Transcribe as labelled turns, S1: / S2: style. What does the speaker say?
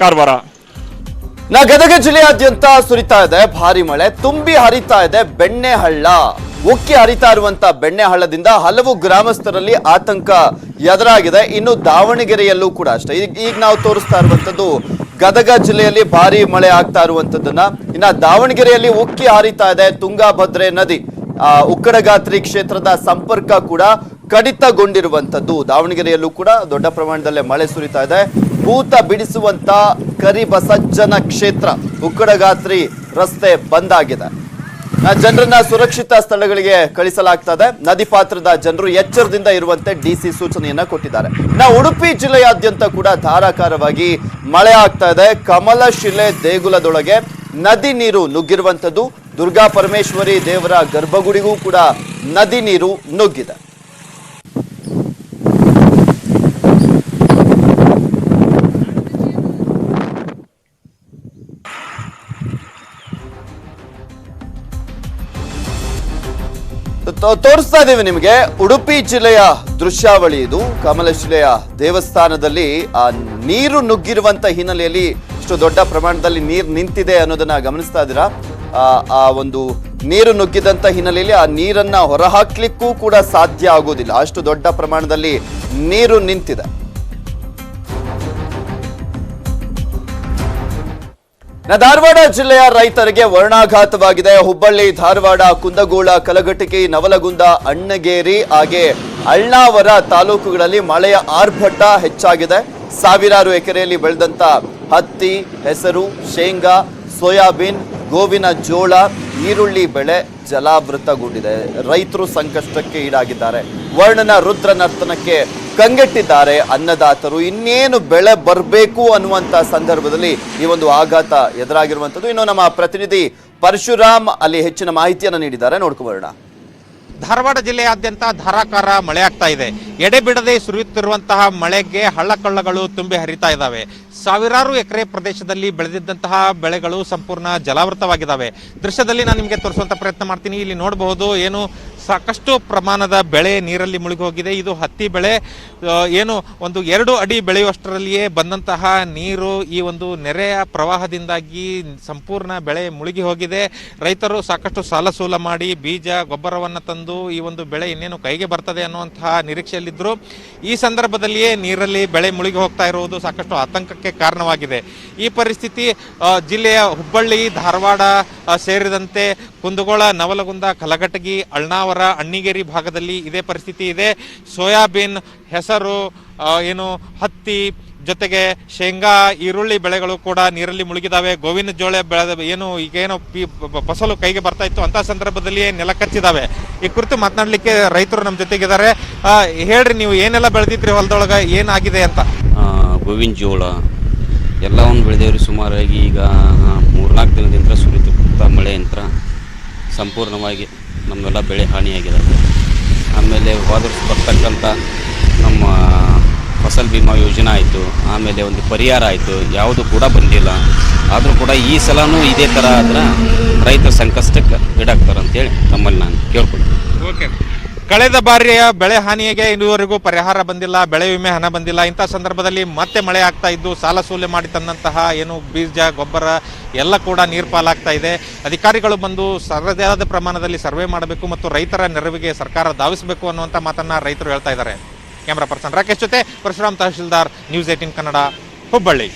S1: ಕಾರವಾರ.
S2: ನಾ ಗದಗ ಜಿಲ್ಲೆಯಾದ್ಯಂತ ಸುರಿತಾ ಇದೆ ಭಾರಿ ಮಳೆ ತುಂಬಿ ಹರಿತಾ ಇದೆ ಬೆಣ್ಣೆ ಹಳ್ಳ. ಉಕ್ಕಿ ಹರಿತಾ ಇರುವಂತ ಬೆಣ್ಣೆ ಹಳ್ಳದಿಂದ ಹಲವು ಗ್ರಾಮಸ್ಥರಲ್ಲಿ ಆತಂಕ ಎದುರಾಗಿದೆ. ಇನ್ನು ದಾವಣಗೆರೆಯಲ್ಲೂ ಕೂಡ ಅಷ್ಟೇ. ಈಗ ಈಗ ನಾವು ತೋರಿಸ್ತಾ ಇರುವಂತದ್ದು ಗದಗ ಜಿಲ್ಲೆಯಲ್ಲಿ ಭಾರಿ ಮಳೆ ಆಗ್ತಾ ಇರುವಂತದ್ದನ್ನ. ಇನ್ನ ದಾವಣಗೆರೆಯಲ್ಲಿ ಉಕ್ಕಿ ಹರಿತಾ ಇದೆ. ತುಂಗಾಭದ್ರೆ ನದಿ ಆ, ಉಕ್ಕಡಗಾತ್ರಿ ಕ್ಷೇತ್ರದ ಸಂಪರ್ಕ ಕೂಡ ಕಡಿತಗೊಂಡಿರುವಂತದ್ದು. ದಾವಣಗೆರೆಯಲ್ಲೂ ಕೂಡ ದೊಡ್ಡ ಪ್ರಮಾಣದಲ್ಲಿ ಮಳೆ ಸುರಿತಾ ಇದೆ. ಭೂತ ಬಿಡಿಸುವಂತ ಕರಿಬಸಜ್ಜನ ಕ್ಷೇತ್ರ ಉಕ್ಕಡಗಾತ್ರಿ ರಸ್ತೆ ಬಂದ್ ಆಗಿದೆ ಜನರನ್ನ ಸುರಕ್ಷಿತ ಸ್ಥಳಗಳಿಗೆ ಕಳಿಸಲಾಗ್ತದೆ. ನದಿ ಪಾತ್ರದ ಜನರು ಎಚ್ಚರದಿಂದ ಇರುವಂತೆ ಡಿಸಿ ಸೂಚನೆಯನ್ನ ಕೊಟ್ಟಿದ್ದಾರೆ. ನಾ ಉಡುಪಿ ಜಿಲ್ಲೆಯಾದ್ಯಂತ ಕೂಡ ಧಾರಾಕಾರವಾಗಿ ಮಳೆ ಆಗ್ತಾ ಇದೆ. ಕಮಲಶಿಲೆ ದೇಗುಲದೊಳಗೆ ನದಿ ನೀರು ನುಗ್ಗಿರುವಂಥದ್ದು. ದುರ್ಗಾ ಪರಮೇಶ್ವರಿ ದೇವರ ಗರ್ಭಗುಡಿಗೂ ಕೂಡ ನದಿ ನೀರು ನುಗ್ಗಿದೆ. ತೋರಿಸ್ತಾ ಇದ್ದೀವಿ ನಿಮಗೆ ಉಡುಪಿ ಜಿಲ್ಲೆಯ ದೃಶ್ಯಾವಳಿ ಇದು. ಕಮಲಶಿಲೆಯ ದೇವಸ್ಥಾನದಲ್ಲಿ ಆ ನೀರು ನುಗ್ಗಿರುವಂತ ಹಿನ್ನೆಲೆಯಲ್ಲಿ ಇಷ್ಟು ದೊಡ್ಡ ಪ್ರಮಾಣದಲ್ಲಿ ನೀರು ನಿಂತಿದೆ ಅನ್ನೋದನ್ನ ಗಮನಿಸ್ತಾ ಇದ್ದೀರಾ? ಆ, ಒಂದು ನೀರು ನುಗ್ಗಿದಂತ ಹಿನ್ನೆಲೆಯಲ್ಲಿ ಆ ನೀರನ್ನ ಹೊರಹಾಕ್ಲಿಕ್ಕೂ ಕೂಡ ಸಾಧ್ಯ ಆಗೋದಿಲ್ಲ. ಅಷ್ಟು ದೊಡ್ಡ ಪ್ರಮಾಣದಲ್ಲಿ ನೀರು ನಿಂತಿದೆ. ಧಾರವಾಡ ಜಿಲ್ಲೆಯ ರೈತರಿಗೆ ವರ್ಣಾಘಾತವಾಗಿದೆ. ಹುಬ್ಬಳ್ಳಿ, ಧಾರವಾಡ, ಕುಂದಗೋಳ, ಕಲಘಟಕಿ, ನವಲಗುಂದ, ಅಣ್ಣಗೇರಿ ಹಾಗೆ ಅಳ್ನಾವರ ತಾಲೂಕುಗಳಲ್ಲಿ ಮಳೆಯ ಆರ್ಭಟ ಹೆಚ್ಚಾಗಿದೆ. ಸಾವಿರಾರು ಎಕರೆಯಲ್ಲಿ ಬೆಳೆದಂತ ಹತ್ತಿ, ಹೆಸರು, ಶೇಂಗಾ, ಸೋಯಾಬೀನ್, ಗೋವಿನ ಜೋಳ, ಈರುಳ್ಳಿ ಬೆಳೆ ಜಲಾವೃತಗೊಂಡಿದೆ. ರೈತರು ಸಂಕಷ್ಟಕ್ಕೆ ಈಡಾಗಿದ್ದಾರೆ. ವರ್ಣನ ರುದ್ರ ನರ್ತನಕ್ಕೆ ಕಂಗೆಟ್ಟಿದ್ದಾರೆ ಅನ್ನದಾತರು. ಇನ್ನೇನು ಬೆಳೆ ಬರಬೇಕು ಅನ್ನುವಂತ ಸಂದರ್ಭದಲ್ಲಿ ಈ ಒಂದು ಆಘಾತ ಎದುರಾಗಿರುವಂಥದ್ದು. ಇನ್ನು ನಮ್ಮ ಪ್ರತಿನಿಧಿ ಪರಶುರಾಮ್ ಅಲ್ಲಿ ಹೆಚ್ಚಿನ ಮಾಹಿತಿಯನ್ನು ನೀಡಿದ್ದಾರೆ. ನೋಡ್ಕೋಬರೋಣ
S3: ಧಾರವಾಡ ಜಿಲ್ಲೆಯಾದ್ಯಂತ ಧಾರಾಕಾರ ಮಳೆ ಆಗ್ತಾ ಇದೆ. ಎಡೆಬಿಡದೆ ಸುರಿಯುತ್ತಿರುವಂತಹ ಮಳೆಗೆ ಹಳ್ಳಕೊಳ್ಳಗಳು ತುಂಬಿ ಹರಿತಾ ಇದ್ದಾವೆ. ಸಾವಿರಾರು ಎಕರೆ ಪ್ರದೇಶದಲ್ಲಿ ಬೆಳೆದಿದ್ದಂತಹ ಬೆಳೆಗಳು ಸಂಪೂರ್ಣ ಜಲಾವೃತವಾಗಿದ್ದಾವೆ. ದೃಶ್ಯದಲ್ಲಿ ನಾನು ನಿಮಗೆ ತೋರಿಸುವಂತ ಪ್ರಯತ್ನ ಮಾಡ್ತೀನಿ. ಇಲ್ಲಿ ನೋಡಬಹುದು ಏನು ಸಾಕಷ್ಟು ಪ್ರಮಾಣದ ಬೆಳೆ ನೀರಲ್ಲಿ ಮುಳುಗಿ ಹೋಗಿದೆ ಇದು ಹತ್ತಿ ಬೆಳೆ ಏನು ಒಂದು ಎರಡು ಅಡಿ ಬೆಳೆಯುವಷ್ಟರಲ್ಲಿಯೇ ಬಂದಂತಹ ನೀರು ಈ ಒಂದು ನೆರೆಯ ಪ್ರವಾಹದಿಂದಾಗಿ ಸಂಪೂರ್ಣ ಬೆಳೆ ಮುಳುಗಿ ಹೋಗಿದೆ. ರೈತರು ಸಾಕಷ್ಟು ಸಾಲ ಸೂಲ ಮಾಡಿ ಬೀಜ, ಗೊಬ್ಬರವನ್ನು ತಂದು ಈ ಒಂದು ಬೆಳೆ ಇನ್ನೇನು ಕೈಗೆ ಬರ್ತದೆ ಅನ್ನುವಂತಹ ನಿರೀಕ್ಷೆಯಲ್ಲಿದ್ದರು ಈ ಸಂದರ್ಭದಲ್ಲಿಯೇ ನೀರಲ್ಲಿ ಬೆಳೆ ಮುಳುಗಿ ಹೋಗ್ತಾ ಇರುವುದು ಸಾಕಷ್ಟು ಆತಂಕಕ್ಕೆ ಕಾರಣವಾಗಿದೆ. ಈ ಪರಿಸ್ಥಿತಿ ಜಿಲ್ಲೆಯ ಹುಬ್ಬಳ್ಳಿ, ಧಾರವಾಡ ಸೇರಿದಂತೆ ಕುಂದಗೋಳ, ನವಲಗುಂದ, ಕಲಘಟಗಿ, ಅಳ್ನಾವರ ಅಣ್ಣಿಗೇರಿ ಭಾಗದಲ್ಲಿ ಇದೇ ಪರಿಸ್ಥಿತಿ ಇದೆ. ಸೋಯಾಬೀನ್ ಹೆಸರು ಏನು, ಹತ್ತಿ, ಜೊತೆಗೆ ಶೇಂಗಾ, ಈರುಳ್ಳಿ ಬೆಳೆಗಳು ಕೂಡ ನೀರಲ್ಲಿ ಮುಳುಗಿದಾವೆ. ಗೋವಿನ ಜೋಳ ಬೆಳೆದ ಏನು, ಈಗೇನೋ ಪಿ ಫಸಲು ಕೈಗೆ ಬರ್ತಾ ಇತ್ತು ಅಂತ ಸಂದರ್ಭದಲ್ಲಿ ನೆಲ ಕಚ್ಚಿದಾವೆ. ಈ ಕುರಿತು ಮಾತನಾಡಲಿಕ್ಕೆ ರೈತರು ನಮ್ಮ ಜೊತೆಗಿದ್ದಾರೆ. ಹೇಳ್ರಿ ನೀವು ಏನೆಲ್ಲ ಬೆಳೆದಿದ್ರಿ ಹೊಲದೊಳಗ, ಏನಾಗಿದೆ ಅಂತ?
S4: ಗೋವಿನ ಜೋಳ, ಎಲ್ಲವನ್ನು ಬೆಳೆದೇವ್ರಿ ಸುಮಾರಾಗಿ ಈಗ ಮೂರ್ನಾಲ್ಕು ದಿನದಿಂದ ಸುರಿತು ಮಳೆ ಯಂತ್ರ. ಸಂಪೂರ್ಣವಾಗಿ ನಮ್ಮೆಲ್ಲ ಬೆಳೆ ಹಾನಿಯಾಗಿದೆ ಆಮೇಲೆ ಹೋದ ಬರ್ತಕ್ಕಂಥ ನಮ್ಮ ಫಸಲ್ ಬಿಮಾ ಯೋಜನೆ ಆಯಿತು, ಆಮೇಲೆ ಒಂದು ಪರಿಹಾರ ಆಯಿತು, ಯಾವುದು ಕೂಡ ಬಂದಿಲ್ಲ. ಆದರೂ ಕೂಡ ಈ ಸಲವೂ ಇದೇ ಥರ ಆದ್ರೆ ರೈತರ ಸಂಕಷ್ಟಕ್ಕೆ ಈಡಾಗ್ತಾರೆ ಅಂತೇಳಿ ತಮ್ಮಲ್ಲಿ ನಾನು ಕೇಳ್ಕೊಳ್ತೀನಿ.
S3: ಓಕೆ ಕಳೆದ ಬಾರಿಯ ಬೆಳೆ ಹಾನಿಗೆ ಇದುವರೆಗೂ ಪರಿಹಾರ ಬಂದಿಲ್ಲ, ಬೆಳೆ ವಿಮೆ ಹಣ ಬಂದಿಲ್ಲ. ಇಂಥ ಸಂದರ್ಭದಲ್ಲಿ ಮತ್ತೆ ಮಳೆ ಆಗ್ತಾ ಇದ್ದು, ಸಾಲ ಸೂಲೆ ಮಾಡಿ ತಂದಂತಹ ಏನು ಬೀಜ, ಗೊಬ್ಬರ, ಎಲ್ಲ ಕೂಡ ನೀರು ಪಾಲಾಗ್ತಾ ಇದೆ. ಅಧಿಕಾರಿಗಳು ಬಂದು ಸರದಾದ ಪ್ರಮಾಣದಲ್ಲಿ ಸರ್ವೆ ಮಾಡಬೇಕು ಮತ್ತು ರೈತರ ನೆರವಿಗೆ ಸರ್ಕಾರ ಧಾವಿಸಬೇಕು ಅನ್ನುವಂಥ ಮಾತನ್ನು ರೈತರು ಹೇಳ್ತಾ ಇದ್ದಾರೆ. ಕ್ಯಾಮ್ರಾ ಪರ್ಸನ್ ರಾಕೇಶ್ ಜೊತೆ ಪರಶುರಾಮ್ ತಹಶೀಲ್ದಾರ್, ನ್ಯೂಸ್ ಏಟೀನ್ ಕನ್ನಡ, ಹುಬ್ಬಳ್ಳಿ.